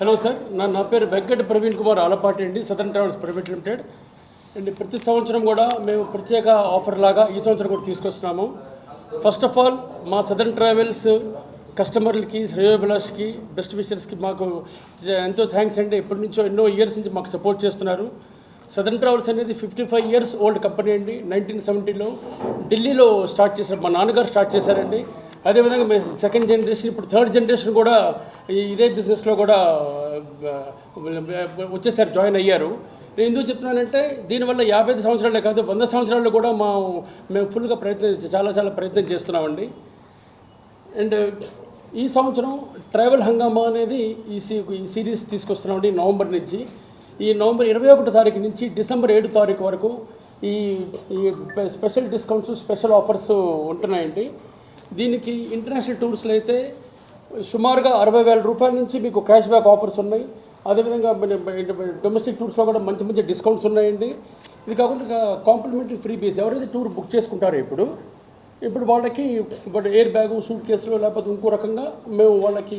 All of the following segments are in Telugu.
హలో సార్ నా నా పేరు వెంకట ప్రవీణ్ కుమార్ ఆలపాటి అండి Southern Travels Private Limited. And ప్రతి సంవత్సరం కూడా మేము ప్రత్యేక ఆఫర్ లాగా ఈ సంవత్సరం కూడా తీసుకొస్తున్నాము. ఫస్ట్ ఆఫ్ ఆల్ మా సదర్న్ ట్రావెల్స్ కస్టమర్లకి శ్రేయోభిలాష్కి బెస్ట్ విషర్స్కి మాకు ఎంతో థ్యాంక్స్ అండి. ఎప్పటి నుంచో ఎన్నో ఇయర్స్ నుంచి మాకు సపోర్ట్ చేస్తున్నారు. సదర్న్ ట్రావెల్స్ అనేది fifty five years old company అండి నైన్టీన్ సెవెంటీలో ఢిల్లీలో స్టార్ట్ చేశారు. మా నాన్నగారు స్టార్ట్ చేశారండి. అదేవిధంగా మేము సెకండ్ జనరేషన్ ఇప్పుడు థర్డ్ జనరేషన్ కూడా ఈ ఇదే బిజినెస్లో కూడా వచ్చేసారి వచ్చేసారు జాయిన్ అయ్యారు. నేను ఎందుకు చెప్తున్నానంటే దీనివల్ల యాభై ఐదు సంవత్సరాలే కాదు వంద సంవత్సరాలు కూడా మా మేము ఫుల్గా ప్రయత్నం చాలా చాలా ప్రయత్నం చేస్తున్నామండి. అండ్ ఈ సంవత్సరం ట్రైవల్ హంగామా అనేది ఈ సీ ఈ సిరీస్ తీసుకొస్తున్నామండి నవంబర్ నుంచి. ఈ నవంబర్ ఇరవై ఒకటో తారీఖు నుంచి డిసెంబర్ ఏడు తారీఖు వరకు ఈ ఈ స్పెషల్ డిస్కౌంట్స్ స్పెషల్ ఆఫర్స్ ఉంటున్నాయండి. దీనికి ఇంటర్నేషనల్ టూర్స్లో అయితే సుమారుగా అరవై వేల రూపాయల నుంచి మీకు క్యాష్ బ్యాక్ ఆఫర్స్ ఉన్నాయి. అదేవిధంగా డొమెస్టిక్ టూర్స్లో కూడా మంచి మంచి డిస్కౌంట్స్ ఉన్నాయండి. ఇది కాకుండా కాంప్లిమెంటరీ ఫ్రీ బీస్ ఎవరైతే టూర్ బుక్ చేసుకుంటారో ఇప్పుడు ఇప్పుడు వాళ్ళకి ఇప్పుడు ఎయిర్ బ్యాగు సూట్ కేసులు లేకపోతే ఇంకో రకంగా మేము వాళ్ళకి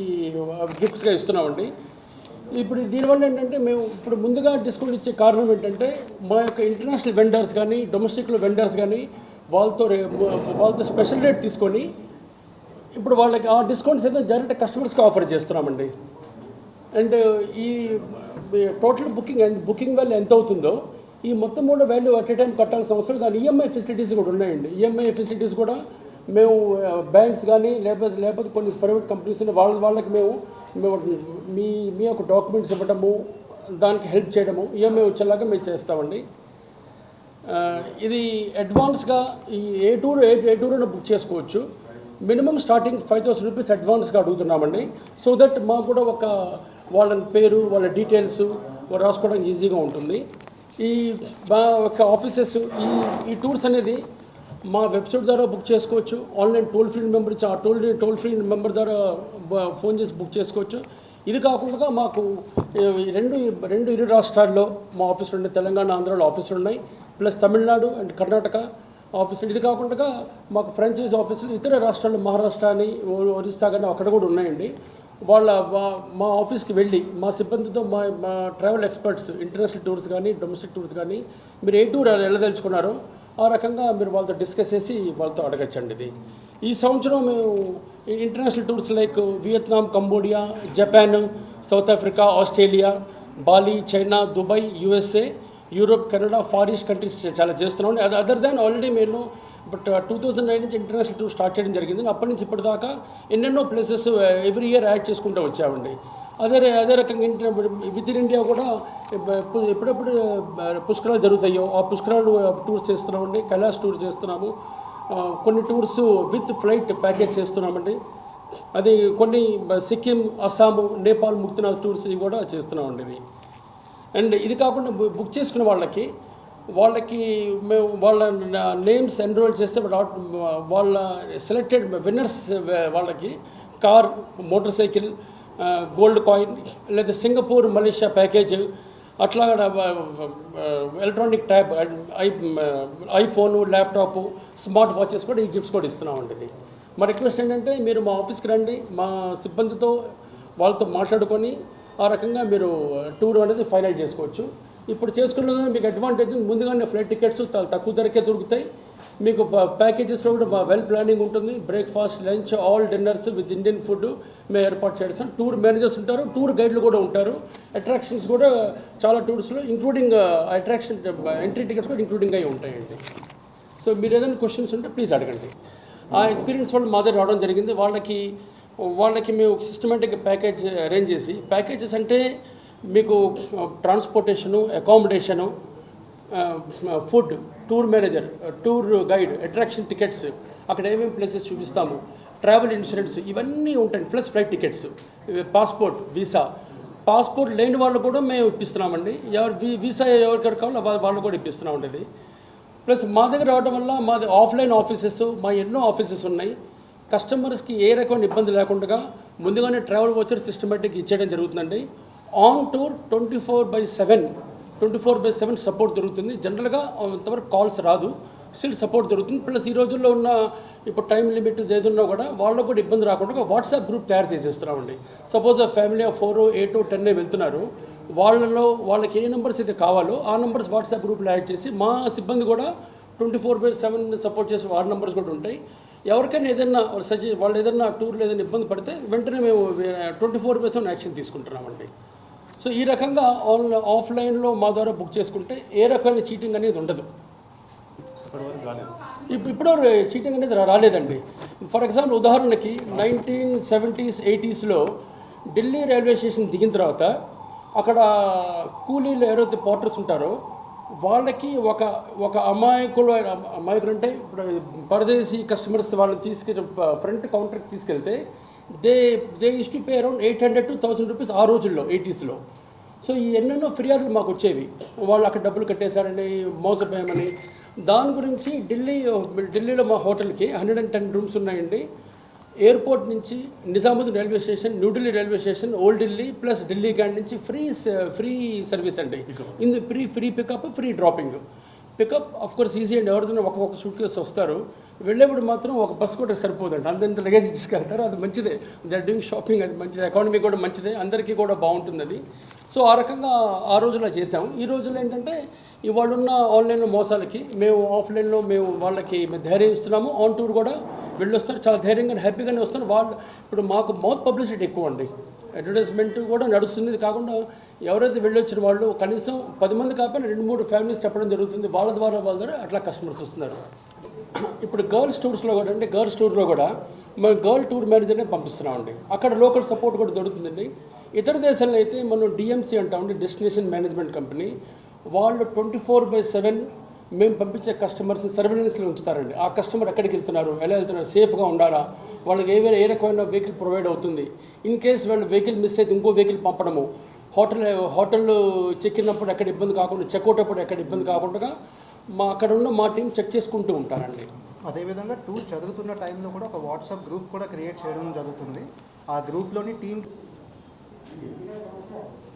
గిఫ్ట్స్గా ఇస్తున్నామండి. ఇప్పుడు దీనివల్ల ఏంటంటే మేము ఇప్పుడు ముందుగా డిస్కౌంట్ ఇచ్చే కారణం ఏంటంటే మా యొక్క ఇంటర్నేషనల్ వెండర్స్ కానీ డొమెస్టిక్లో వెండర్స్ కానీ వాళ్ళతో రే- వాళ్ళతో స్పెషల్ రేట్ తీసుకొని ఇప్పుడు వాళ్ళకి ఆ డిస్కౌంట్స్ అయితే డైరెక్ట్ కస్టమర్స్కి ఆఫర్ చేస్తున్నామండి. అండ్ ఈ total booking and booking value ఎంత అవుతుందో ఈ మొత్తం కూడా వాల్యూ అట్ ఏ టైం కట్టాల్సిన అవసరం దాని ఈఎంఐ ఫెసిలిటీస్ కూడా ఉన్నాయండి. ఈఎంఐ ఫెసిలిటీస్ కూడా మేము బ్యాంక్స్ కానీ లేకపోతే లేకపోతే కొన్ని ప్రైవేట్ కంపెనీస్ ఉన్నాయి. వాళ్ళ వాళ్ళకి మేము మేము మీ మీ యొక్క డాక్యుమెంట్స్ ఇవ్వడము దానికి హెల్ప్ చేయడము ఈఎంఐ వచ్చేలాగా మేము చేస్తామండి. ఇది అడ్వాన్స్గా ఈ ఏ టూర్ ఏ ఏ టూర్ అయినా బుక్ చేసుకోవచ్చు. Minimum starting five thousand rupees అడ్వాన్స్గా అడుగుతున్నామండి. సో దట్ మాకు కూడా ఒక వాళ్ళ పేరు వాళ్ళ డీటెయిల్స్ రాసుకోవడానికి ఈజీగా ఉంటుంది. ఈ మా యొక్క ఆఫీసెస్ ఈ ఈ టూర్స్ అనేది మా వెబ్సైట్ ద్వారా బుక్ చేసుకోవచ్చు. ఆన్లైన్ టోల్ ఫ్రీ మెంబర్ ఆ టోల్ టోల్ ఫ్రీ మెంబర్ ద్వారా ఫోన్ చేసి బుక్ చేసుకోవచ్చు. ఇది కాకుండా మాకు రెండు రెండు ఇరు రాష్ట్రాల్లో మా ఆఫీసులు ఉన్నాయి. తెలంగాణ ఆంధ్రాలో ఆఫీసులు ఉన్నాయి. ప్లస్ తమిళనాడు అండ్ కర్ణాటక ఆఫీసులు ఇది కాకుండా మాకు ఫ్రాంచైజ్ ఆఫీసులు ఇతర రాష్ట్రాల్లో మహారాష్ట్ర అని ఒరిస్సా కానీ అక్కడ కూడా ఉన్నాయండి. వాళ్ళ మా ఆఫీస్కి వెళ్ళి మా సిబ్బందితో మా మా ట్రావెల్ ఎక్స్పర్ట్స్ ఇంటర్నేషనల్ టూర్స్ కానీ డొమెస్టిక్ టూర్స్ కానీ మీరు ఏ టూర్ వెళ్ళదలుచుకున్నారో ఆ రకంగా మీరు వాళ్ళతో డిస్కస్ చేసి వాళ్ళతో అడగచ్చండి ఇది. ఈ సంవత్సరం మేము international tours like Vietnam Cambodia Japan South Africa Australia Bali China Dubai USA Europe Canada far east countries చాలా చేస్తున్నాం. అది అదర్ దాన్ ఆల్రెడీ మేము బట్ టూ థౌజండ్ నైన్ నుంచి ఇంటర్నేషనల్ టూర్ స్టార్ట్ చేయడం జరిగింది. అప్పటి నుంచి ఇప్పటిదాకా ఎన్నెన్నో ప్లేసెస్ ఎవ్రీ ఇయర్ యాడ్ చేసుకుంటూ వచ్చామండి. అదే అదే రకంగా విత్ ఇన్ ఇండియా కూడా uh, ఎప్పుడెప్పుడు uh, పుష్కరాలు జరుగుతాయో ఆ పుష్కరాలు uh, టూర్స్ చేస్తున్నామండి. కైలాస్ టూర్ చేస్తున్నాము. కొన్ని టూర్స్ విత్ ఫ్లైట్ ప్యాకేజ్ చేస్తున్నామండి. అది కొన్ని సిక్కిం అస్సాము నేపాల్ ముక్తినాథ్ టూర్స్ ఇవి కూడా చేస్తున్నామండి ఇది అండ్ ఇది కాకుండా బుక్ చేసుకున్న వాళ్ళకి వాళ్ళకి మేము వాళ్ళ నేమ్స్ ఎన్రోల్ చేస్తే వాళ్ళ- వాళ్ళ సెలెక్టెడ్ విన్నర్స్ వాళ్ళకి car motorcycle gold coin లేదా సింగపూర్ మలేషియా ప్యాకేజ్ అట్లా electronic tab I iPhone laptop smart watches కూడా ఈ గిఫ్ట్స్ కూడా ఇస్తున్నామండి ఇది. మా రిక్వెస్ట్ ఏంటంటే మీరు మా ఆఫీస్కి రండి మా సిబ్బందితో వాళ్ళతో మాట్లాడుకొని ఆ రకంగా మీరు టూర్ అనేది ఫైనల్ చేసుకోవచ్చు. ఇప్పుడు చేసుకున్న మీకు అడ్వాంటేజ్ ముందుగానే ఫ్లైట్ టికెట్స్ తక్కువ ధరకే దొరుకుతాయి. మీకు ప్యాకేజెస్లో కూడా వెల్ ప్లానింగ్ ఉంటుంది. Breakfast lunch all dinners with Indian food మేము ఏర్పాటు చేస్తాం. టూర్ మేనేజర్స్ ఉంటారు. టూర్ గైడ్లు కూడా ఉంటారు. అట్రాక్షన్స్ కూడా చాలా టూర్స్లో ఇంక్లూడింగ్ అట్రాక్షన్ ఎంట్రీ టికెట్స్ కూడా ఇంక్లూడింగ్ అయి ఉంటాయండి. సో మీరు ఏదైనా క్వశ్చన్స్ ఉంటే ప్లీజ్ అడగండి. ఆ ఎక్స్పీరియన్స్ వాళ్ళు మా దగ్గర రావడం జరిగింది. వాళ్ళకి వాళ్ళకి మేము సిస్టమేటిక్ ప్యాకేజ్ అరేంజ్ చేసి ప్యాకేజెస్ అంటే మీకు transportation accommodation food tour manager tour guide attraction tickets అక్కడ ఏమేమి ప్లేసెస్ చూపిస్తాము ట్రావెల్ ఇన్సూరెన్స్ ఇవన్నీ ఉంటాయి plus flight tickets passport visa passport లేని వాళ్ళు కూడా మేము ఇప్పిస్తున్నామండి. ఎవరు వీసా ఎవరికైనా కావాలో వాళ్ళు కూడా ఇప్పిస్తున్నామండి ఉండేది ప్లస్ మా దగ్గర రావడం వల్ల మాది ఆఫ్లైన్ ఆఫీసెస్ మా ఎన్నో ఆఫీసెస్ ఉన్నాయి. కస్టమర్స్కి ఏ రకమైన ఇబ్బంది లేకుండా ముందుగానే ట్రావెల్ వచ్చర్ సిస్టమేటిక్ ఇచ్చేయడం జరుగుతుందండి. On tour twenty four by seven twenty four by seven support దొరుకుతుంది. జనరల్గా అంతవరకు కాల్స్ రాదు. స్టిల్ సపోర్ట్ దొరుకుతుంది. ప్లస్ ఈ రోజుల్లో ఉన్న ఇప్పుడు టైం లిమిట్ ఏదున్నా కూడా వాళ్ళకు కూడా ఇబ్బంది రాకుండా వాట్సాప్ గ్రూప్ తయారు చేసేస్తున్నామండి. సపోజ్ ఆ family of four eight ten వెళ్తున్నారు. వాళ్ళలో వాళ్ళకి ఏ నెంబర్స్ అయితే కావాలో ఆ నెంబర్స్ వాట్సాప్ గ్రూప్లో యాడ్ చేసి మా సిబ్బంది కూడా twenty four by seven support చేసే వార్డ్ నెంబర్స్ కూడా ఉంటాయి. ఎవరికైనా ఏదైనా సజె వాళ్ళు ఏదైనా టూర్లు ఏదైనా ఇబ్బంది పడితే వెంటనే మేము twenty four by seven action తీసుకుంటున్నామండి. So ఈ రకంగా ఆన్ ఆఫ్లైన్లో మా ద్వారా బుక్ చేసుకుంటే ఏ రకమైన చీటింగ్ అనేది ఉండదు. ఇప్పుడు ఇప్పుడు చీటింగ్ అనేది రాలేదండి. ఫర్ ఎగ్జాంపుల్ ఉదాహరణకి నైన్టీన్ సెవెంటీస్ ఎయిటీస్లో ఢిల్లీ రైల్వే స్టేషన్ దిగిన తర్వాత అక్కడ కూలీలు ఎవరైతే పోర్టర్స్ ఉంటారో వాళ్ళకి ఒక ఒక అమాయకులు అమాయకులు అంటే ఇప్పుడు పరదేశీ కస్టమర్స్ వాళ్ళని తీసుకెళ్ళి ఫ్రంట్ కౌంటర్కి తీసుకెళ్తే they they is to pay around eight hundred to thousand rupees ఆ రోజుల్లో ఎయిటీస్లో సో ఈ ఎన్నెన్నో ఫిర్యాదులు మాకు వచ్చేవి. వాళ్ళు అక్కడ డబ్బులు కట్టేశారని మోసపోయామని. దాని గురించి ఢిల్లీ ఢిల్లీలో మా హోటల్కి హండ్రెడ్ అండ్ టెన్ రూమ్స్ ఉన్నాయండి. ఎయిర్పోర్ట్ నుంచి Nizamuddin railway station New Delhi railway station old Delhi plus Delhi Cantt నుంచి ఫ్రీ ఫ్రీ సర్వీస్ అండి ఇందు free free pickup free dropping. Pickup of course easy అండి ఎవరిదైనా ఒక్కొక్క సూట్ కేసు వస్తారు. వెళ్ళేప్పుడు మాత్రం ఒక బస్ కూడా సరిపోదండి. అంతంత లగేజ్ తీసుకెళ్తారు. అది మంచిదే. దే డూయింగ్ షాపింగ్ అది మంచిదే. ఎకానమీ కూడా మంచిదే. అందరికీ కూడా బాగుంటుంది అది. సో ఆ రకంగా ఆ రోజుల్లో చేసాము ఈ రోజుల్లో ఏంటంటే ఇవాళ ఉన్న మోసాలకి మేము ఆఫ్లైన్లో మేము వాళ్ళకి మేము ధైర్యం ఇస్తున్నాము. ఆన్ టూర్ కూడా వెళ్ళొస్తారు. చాలా ధైర్యంగా హ్యాపీగానే వస్తారు. వాళ్ళు ఇప్పుడు మాకు మౌత్ పబ్లిసిటీ ఎక్కువ అండి అడ్వర్టైజ్మెంట్ కూడా నడుస్తుంది. కాకుండా ఎవరైతే వెళ్ళొచ్చిన వాళ్ళు కనీసం పది మంది కాకపోయినా రెండు మూడు ఫ్యామిలీస్ చెప్పడం జరుగుతుంది. వాళ్ళ ద్వారా వాళ్ళ ద్వారా అట్లా కస్టమర్స్ వస్తున్నారు. ఇప్పుడు గర్ల్స్ టూర్స్లో కూడా అంటే గర్ల్స్ టూర్లో కూడా మేము గర్ల్ టూర్ మేనేజర్నే పంపిస్తున్నామండి. అక్కడ లోకల్ సపోర్ట్ కూడా దొరుకుతుందండి. ఇతర దేశాల్లో అయితే మనం డిఎంసీ అంటామండి డెస్టినేషన్ మేనేజ్మెంట్ కంపెనీ వాళ్ళు ట్వంటీ ఫోర్ బై సెవెన్ మేము పంపించే కస్టమర్స్ సర్వేలెన్స్లో ఉంచుతారండి. ఆ కస్టమర్ ఎక్కడికి వెళ్తున్నారు ఎలా వెళ్తున్నారు సేఫ్గా ఉండాలా? వాళ్ళకి ఏ ఏ రకమైన వెహికల్ ప్రొవైడ్ అవుతుంది? ఇన్ కేస్ వాళ్ళు వెహికల్ మిస్ అయితే ఇంకో వెహికల్ పంపడము. హోటల్ హోటల్ చెక్ ఇన్నప్పుడు ఎక్కడ ఇబ్బంది కాకుండా చెక్అవుట్ అప్పుడు ఎక్కడ ఇబ్బంది కాకుండా మా అక్కడ ఉన్న మా టీం చెక్ చేసుకుంటూ ఉంటారండి. అదేవిధంగా టూర్ చదువుతున్న టైంలో కూడా ఒక వాట్సాప్ గ్రూప్ కూడా క్రియేట్ చేయడం జరుగుతుంది. ఆ గ్రూప్లోని టీం Yeah.